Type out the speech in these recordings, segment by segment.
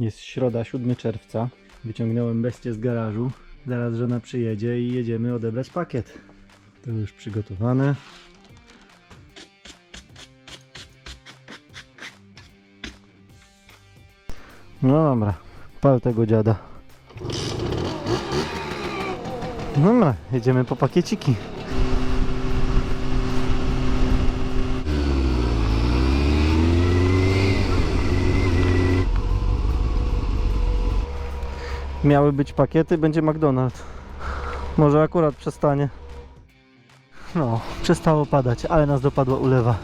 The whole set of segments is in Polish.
Jest środa, 7 czerwca. Wyciągnąłem bestię z garażu. Zaraz żona przyjedzie i jedziemy odebrać pakiet. To już przygotowane. No dobra, pal tego dziada. Dobra, jedziemy po pakieciki. Miały być pakiety, będzie McDonald's. Może akurat przestanie. No, przestało padać, ale nas dopadła ulewa.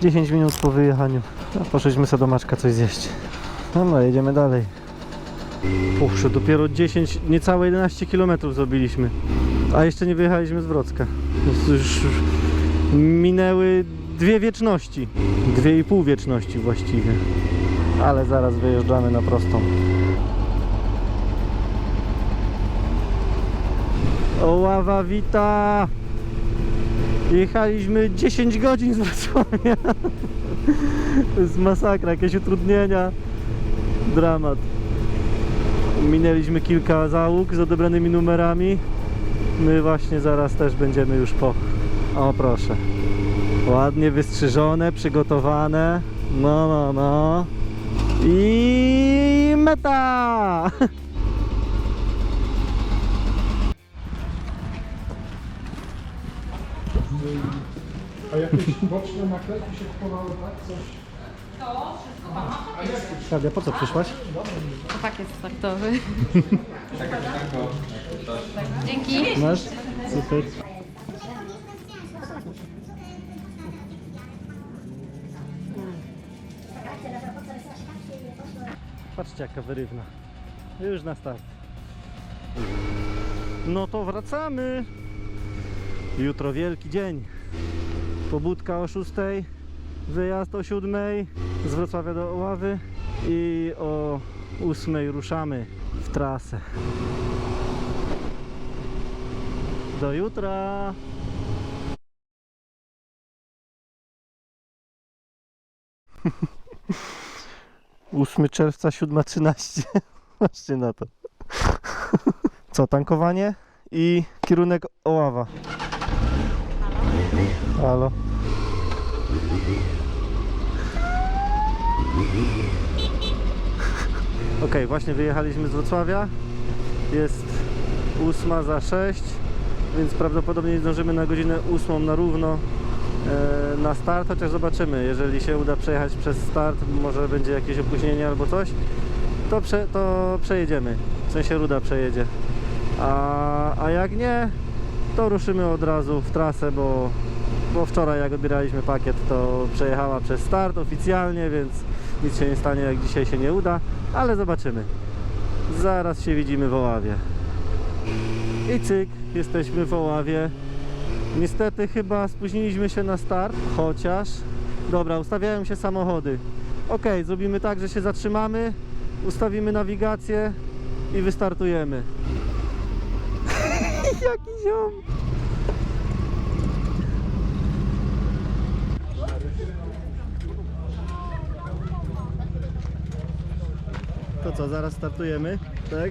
10 minut po wyjechaniu. No, poszliśmy sobie do Maczka coś zjeść. Dobra, jedziemy dalej. Uż, dopiero 10, niecałe 11 km zrobiliśmy. A jeszcze nie wyjechaliśmy z Wrocka. Już minęły dwie wieczności. Dwie i pół wieczności właściwie. Ale zaraz wyjeżdżamy na prostą. Oława wita! Jechaliśmy 10 godzin z Wrocławia. To jest masakra, jakieś utrudnienia. Dramat. Minęliśmy kilka załóg z odebranymi numerami. My właśnie zaraz też będziemy już po. O proszę. Ładnie wystrzyżone, przygotowane. No, no, no. I meta! A jakieś boczne naklejki się kupowały, tak? Coś? Klaudia, po co przyszłaś? Pakiet startowy. Dzięki. Masz? Super. Patrzcie jaka wyrywna. Już na start. No to wracamy. Jutro wielki dzień. Pobudka o 6, wyjazd o 7 z Wrocławia do Oławy i o 8 ruszamy w trasę. Do jutra! 8 czerwca, 7.13. Patrzcie na to. Co, tankowanie i kierunek Oława. Halo. Ok, właśnie wyjechaliśmy z Wrocławia. Jest 8 za 6, więc prawdopodobnie nie zdążymy na godzinę 8 na równo e, na start, chociaż zobaczymy. Jeżeli się uda przejechać przez start, może będzie jakieś opóźnienie albo coś, to, prze, to przejedziemy. W sensie Ruda przejedzie. A, a jak nie, to ruszymy od razu w trasę, bo, bo wczoraj jak odbieraliśmy pakiet, to przejechała przez start oficjalnie, więc nic się nie stanie, jak dzisiaj się nie uda, ale zobaczymy. Zaraz się widzimy w Oławie. I cyk, jesteśmy w Oławie. Niestety chyba spóźniliśmy się na start, chociaż... Dobra, ustawiają się samochody. Ok, zrobimy tak, że się zatrzymamy, ustawimy nawigację i wystartujemy. Jaki ziom! To co, zaraz startujemy, tak?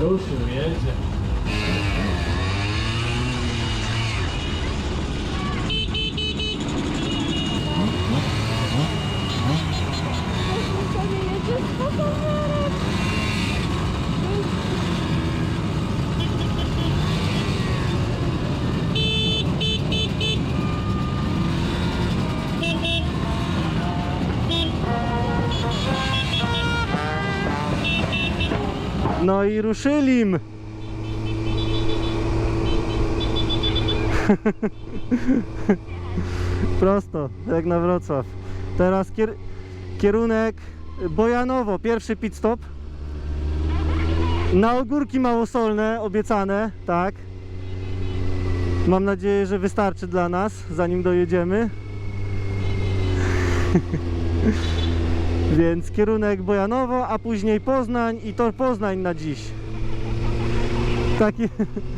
Ruszył, jedzie. No i ruszyli! Prosto, jak na Wrocław. Teraz kier kierunek Bojanowo, pierwszy pit stop. Na ogórki małosolne obiecane, tak. Mam nadzieję, że wystarczy dla nas, zanim dojedziemy. Więc kierunek Bojanowo, a później Poznań i tor Poznań na dziś. Taki,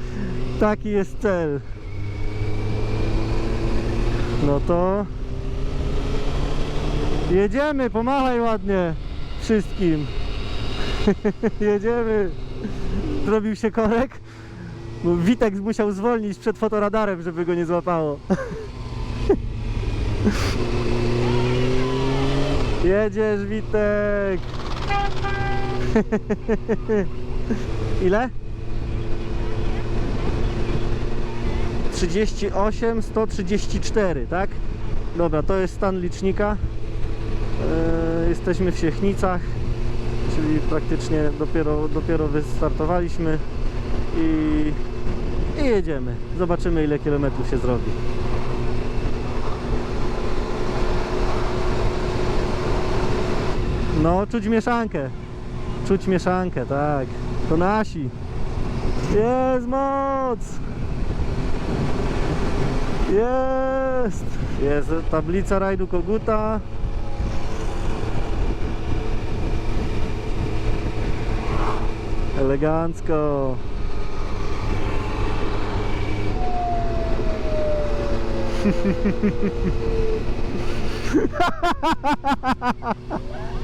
taki jest cel. No to Jedziemy, pomachaj ładnie wszystkim. Jedziemy. Zrobił się korek. Bo Witek musiał zwolnić przed fotoradarem, żeby go nie złapało. Jedziesz, Witek. Ile? 38, 134, tak? Dobra, to jest stan licznika. E, jesteśmy w Siechnicach, czyli praktycznie dopiero, dopiero wystartowaliśmy i, i jedziemy. Zobaczymy ile kilometrów się zrobi. No, czuć mieszankę. Czuć mieszankę, tak. To nasi. Jest moc! Jest! Jest tablica rajdu Koguta. Elegancko.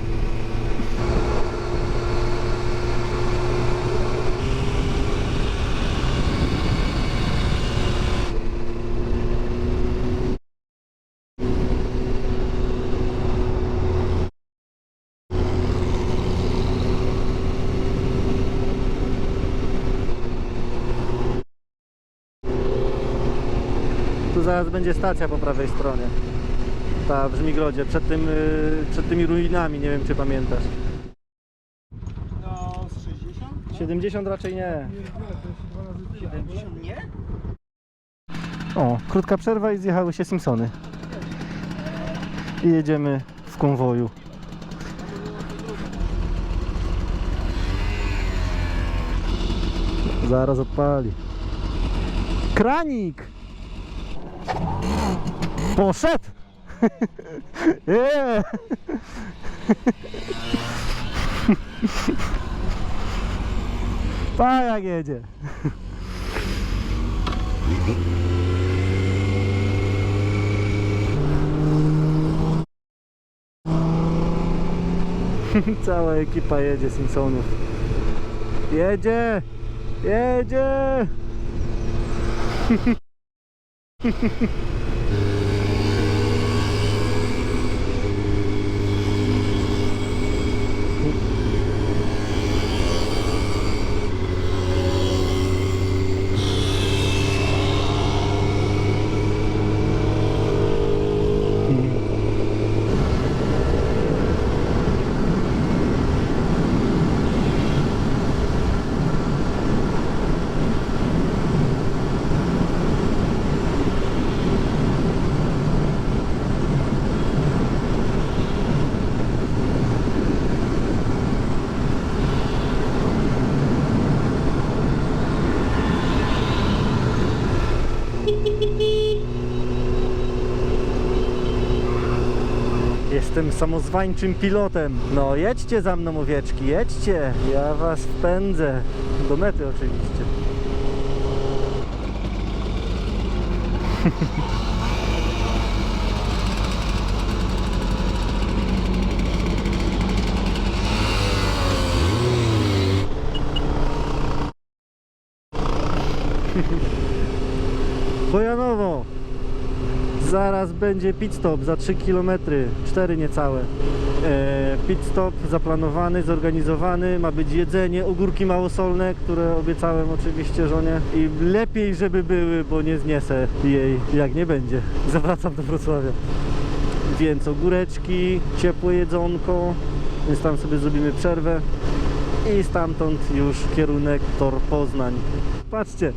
zaraz będzie stacja po prawej stronie. Ta w Żmigrodzie, przed, tym, y, przed tymi ruinami, nie wiem czy pamiętasz. No, z 60? 70 raczej nie. Nie, to jest dwa razy tyle. 70 nie? O, krótka przerwa i zjechały się Simpsony. I jedziemy w konwoju. Zaraz odpali. Kranik! Poszedł! Yeah! Pa jak jedzie. Cała ekipa jedzie Simpsonów. Jedzie! Jedzie! Ha, ha, ha. Jestem samozwańczym pilotem. No jedźcie za mną owieczki, jedźcie. Ja was wpędzę. Do mety oczywiście. Bojanowo. Zaraz będzie pit stop za 3 km, 4 niecałe. E, pit stop zaplanowany, zorganizowany, ma być jedzenie, ogórki małosolne, które obiecałem oczywiście żonie i lepiej, żeby były, bo nie zniesę jej, jak nie będzie. Zawracam do Wrocławia. Więc ogóreczki, ciepłe jedzonko, więc tam sobie zrobimy przerwę i stamtąd już kierunek Tor Poznań. Patrzcie,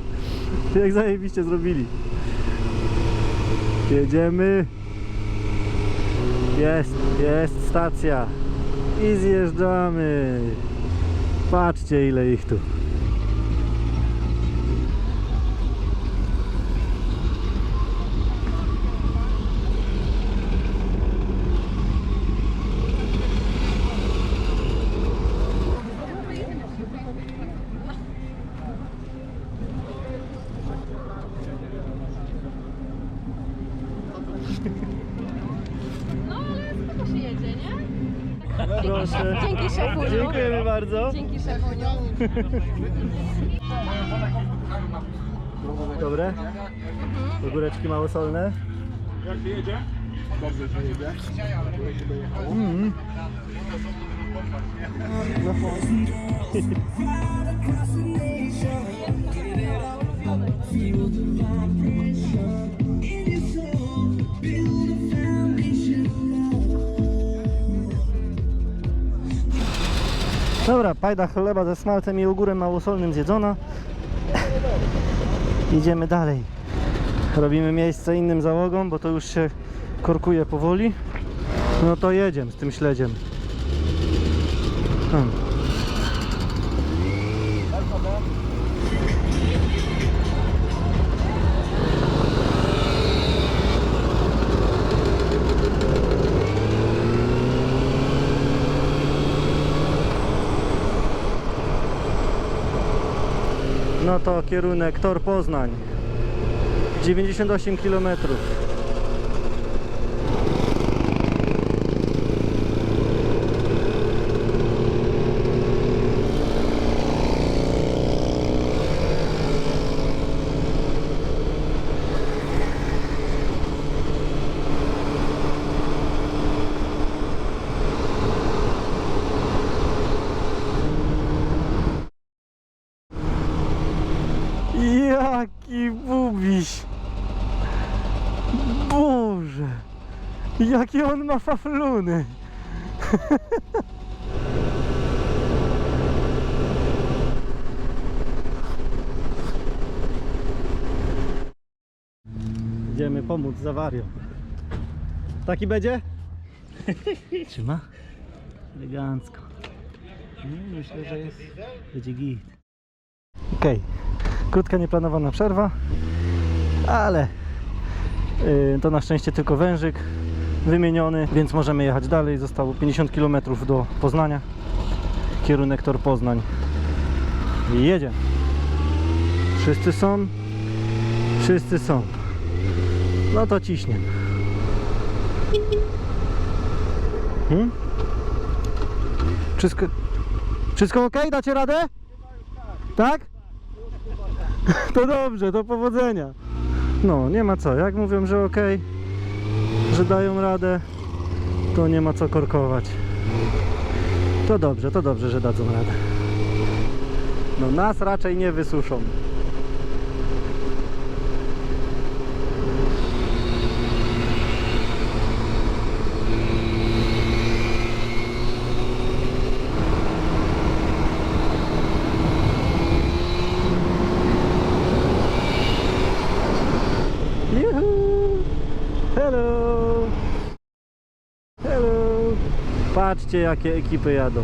jak zajebiście zrobili. Jedziemy. Jest, jest stacja. I zjeżdżamy. Patrzcie ile ich tu. Proszę. Dzięki szefuniu. Dziękujemy bardzo. Dzięki szefuniu. Dobre? Ogóreczki małosolne? Jak się jedzie? Dobrze się jedzie. Mm. Dobra, pajda chleba ze smalcem i ogórem małosolnym zjedzona. Idziemy dalej. Robimy miejsce innym załogom, bo to już się korkuje powoli. No to jedziemy z tym śledziem. Hmm. No to kierunek Tor Poznań. 98 km. Jakie on ma fafluny! Idziemy pomóc z awarią. Taki będzie? Trzyma? Elegancko. No, myślę, że jest... będzie git. Okej. Krótka, nieplanowana przerwa, ale yy, to na szczęście tylko wężyk wymieniony, więc możemy jechać dalej. Zostało 50 km do Poznania. Kierunek tor Poznań. I jedziemy. Wszyscy są? Wszyscy są. No to ciśniemy. Hmm? Wszystko, wszystko ok? Dacie radę? Tak? To dobrze, to powodzenia. No, nie ma co. Jak mówią, że ok, że dają radę, to nie ma co korkować. To dobrze, to dobrze, że dadzą radę. No, nas raczej nie wysuszą. Juhu! Hello! Patrzcie jakie ekipy jadą.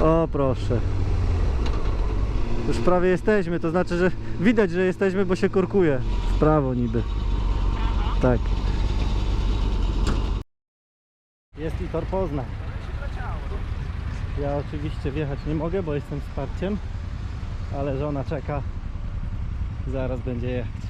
O proszę. Już prawie jesteśmy, to znaczy, że widać, że jesteśmy, bo się korkuje. W prawo niby. Tak. Jest i tor Poznań. Ja oczywiście wjechać nie mogę, bo jestem wsparciem, ale żona czeka. Zaraz będzie jechać.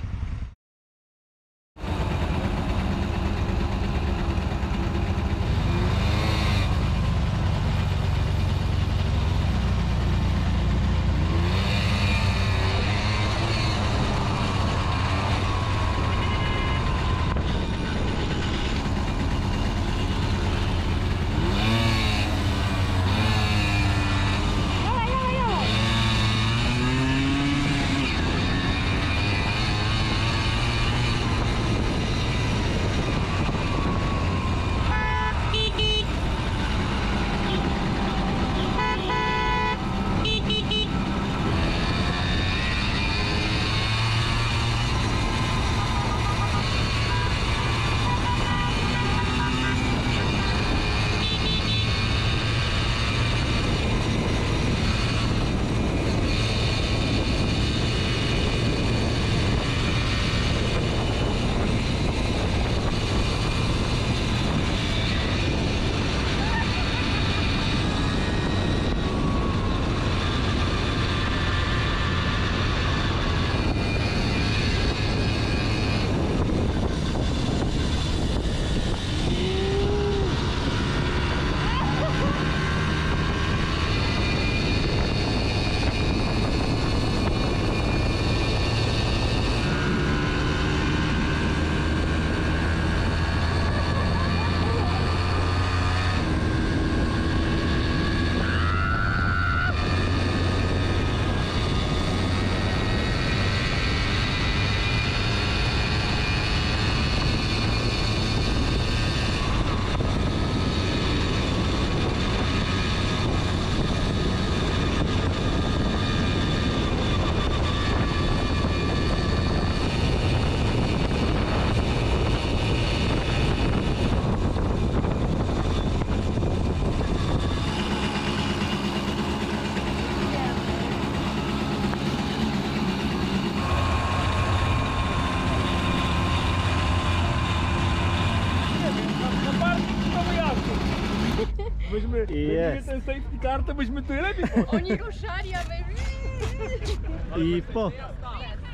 Jakbyśmy Jest. ten safety car, to byśmy tyle lepiej. Oni ruszali, a my... I po.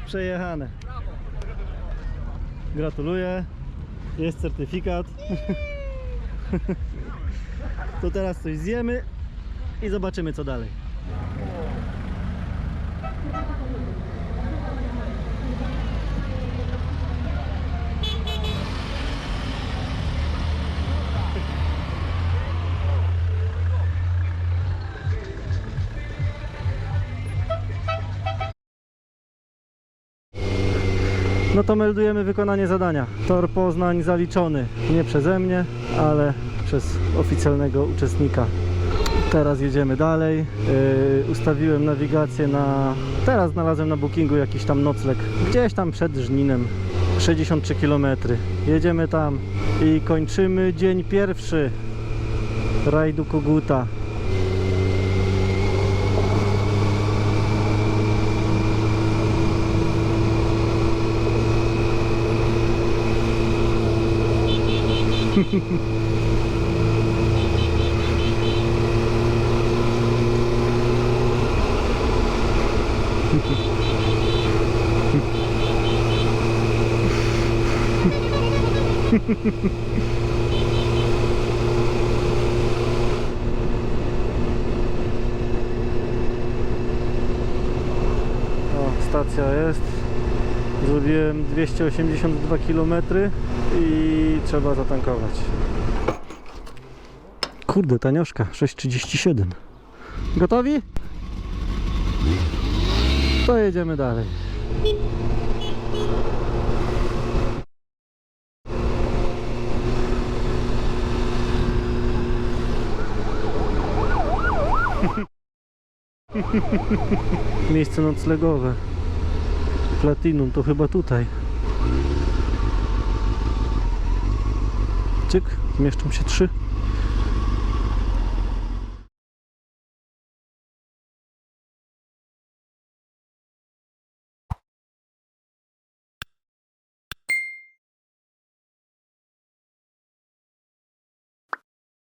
Przejechane. Gratuluję. Jest certyfikat. To teraz coś zjemy i zobaczymy co dalej. No to meldujemy wykonanie zadania. Tor Poznań zaliczony. Nie przeze mnie, ale przez oficjalnego uczestnika. Teraz jedziemy dalej. Yy, ustawiłem nawigację na. Teraz znalazłem na bookingu jakiś tam nocleg. Gdzieś tam przed Żninem. 63 km. Jedziemy tam i kończymy dzień pierwszy rajdu Koguta. O, stacja jest. Zrobiłem 282 km i trzeba zatankować. Kurde, tanioszka, 6,37. Gotowi? To jedziemy dalej. Miejsce noclegowe. Platinum to chyba tutaj. Czyk, zmieszczą się trzy.